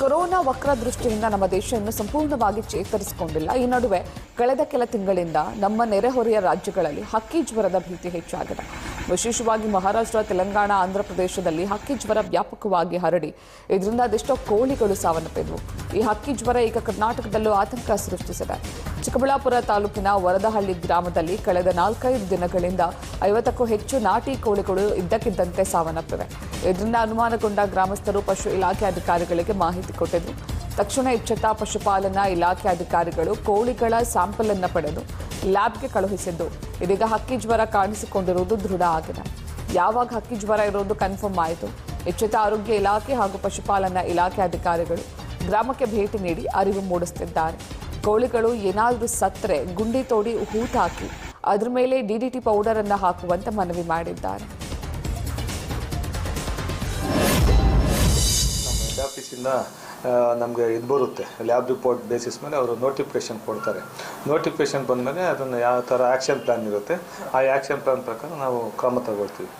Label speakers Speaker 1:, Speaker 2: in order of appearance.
Speaker 1: Corona ವಕ್ರ ದೃಷ್ಟಿಯಿಂದ ನಮ್ಮ ದೇಶ ಇನ್ನೂ ಸಂಪೂರ್ಣವಾಗಿ ಚೇತರಿಸಿಕೊಂಡಿಲ್ಲ. ಈ ನಡುವೆ ಕಳೆದ ಕೆಲ ತಿಂಗಳಿಂದ ನಮ್ಮ ನೆರೆಹೊರೆಯ ರಾಜ್ಯಗಳಲ್ಲಿ ಹಕ್ಕಿ ಜ್ವರದ ಭೀತಿ ಹೆಚ್ಚಾಗಿದೆ. ವಿಶೇಷವಾಗಿ ಮಹಾರಾಷ್ಟ್ರ, ತೆಲಂಗಾಣ, ಆಂಧ್ರ ಪ್ರದೇಶದಲ್ಲಿ ಹಕ್ಕಿ ಜ್ವರ ವ್ಯಾಪಕವಾಗಿ ಹರಡಿ. ಇದರಿಂದ ಅದೆಷ್ಟೋ ಕೋಳಿಗಳು ಸಾವನ್ನಪ್ಪಿದ್ವು. ಈ ಹಕ್ಕಿ ಜ್ವರ ಈಗ ಕರ್ನಾಟಕದಲ್ಲೂ ಆತಂಕ ಸೃಷ್ಟಿಸಿದೆ. ಚಿಕ್ಕಬಳ್ಳಾಪುರ ತಾಲೂಕಿನ ವರದಹಳ್ಳಿ ಗ್ರಾಮದಲ್ಲಿ ಕಳೆದ ನಾಲ್ಕೈದು ದಿನಗಳಿಂದ ಐವತ್ತಕ್ಕೂ ಹೆಚ್ಚು ನಾಟಿ ಕೋಳಿಗಳು ಇದ್ದಕ್ಕಿದ್ದಂತೆ ಸಾವನ್ನಪ್ಪಿವೆ. ಇದರಿಂದ ಅನುಮಾನಗೊಂಡ ಗ್ರಾಮಸ್ಥರು, ಪಶು ಇಲಾಖೆ ಅಧಿಕಾರಿಗಳಿಗೆ ಮಾಹಿತಿ ಕೊಟ್ಟಿದ್ರು. ತಕ್ಷಣ ಎಚ್ಚೆತ್ತ ಪಶುಪಾಲನಾ ಇಲಾಖೆ ಅಧಿಕಾರಿಗಳು ಕೋಳಿಗಳ ಸ್ಯಾಂಪಲ್ ಅನ್ನು ಪಡೆದು ಲ್ಯಾಬ್ಗೆ ಕಳುಹಿಸಿದ್ದು. ಇದೀಗ ಹಕ್ಕಿ ಜ್ವರ ಕಾಣಿಸಿಕೊಂಡಿರುವುದು ದೃಢ ಆಗಿದೆ. ಯಾವಾಗ ಹಕ್ಕಿ ಜ್ವರ ಇರೋದು ಕನ್ಫರ್ಮ್ ಆಯಿತು. ಎಚ್ಚೆತ್ತ ಆರೋಗ್ಯ ಇಲಾಖೆ ಹಾಗೂ ಪಶುಪಾಲನಾ ಇಲಾಖೆ ಅಧಿಕಾರಿಗಳು ಗ್ರಾಮಕ್ಕೆ ಭೇಟಿ ನೀಡಿ ಅರಿವು ಮೂಡಿಸುತ್ತಿದ್ದಾರೆ. ಕೋಳಿಗಳು ಏನಾದರೂ ಸತ್ತರೆ ಗುಂಡಿ ತೋಡಿ ಹೂತಾಕಿ ಅದ್ರ ಮೇಲೆ ಡಿಡಿಟಿ ಪೌಡರ್ ಅನ್ನು ಹಾಕುವಂತೆ ಮನವಿ ಮಾಡಿದ್ದಾರೆ.
Speaker 2: ಆಫೀಸಿಂದ ನಮಗೆ ಇದು ಬರುತ್ತೆ ಲ್ಯಾಬ್ ರಿಪೋರ್ಟ್ ಬೇಸಿಸ್ ಮೇಲೆ ಅವರು ನೋಟಿಫಿಕೇಶನ್ ಕೊಡ್ತಾರೆ. ನೋಟಿಫಿಕೇಶನ್ ಬಂದಮೇಲೆ ಅದನ್ನು ಯಾವ ಥರ ಆ್ಯಕ್ಷನ್ ಪ್ಲ್ಯಾನ್ ಇರುತ್ತೆ, ಆ ಆ್ಯಕ್ಷನ್ ಪ್ಲ್ಯಾನ್ ಪ್ರಕಾರ ನಾವು ಕ್ರಮ ತಗೊಳ್ತೀವಿ.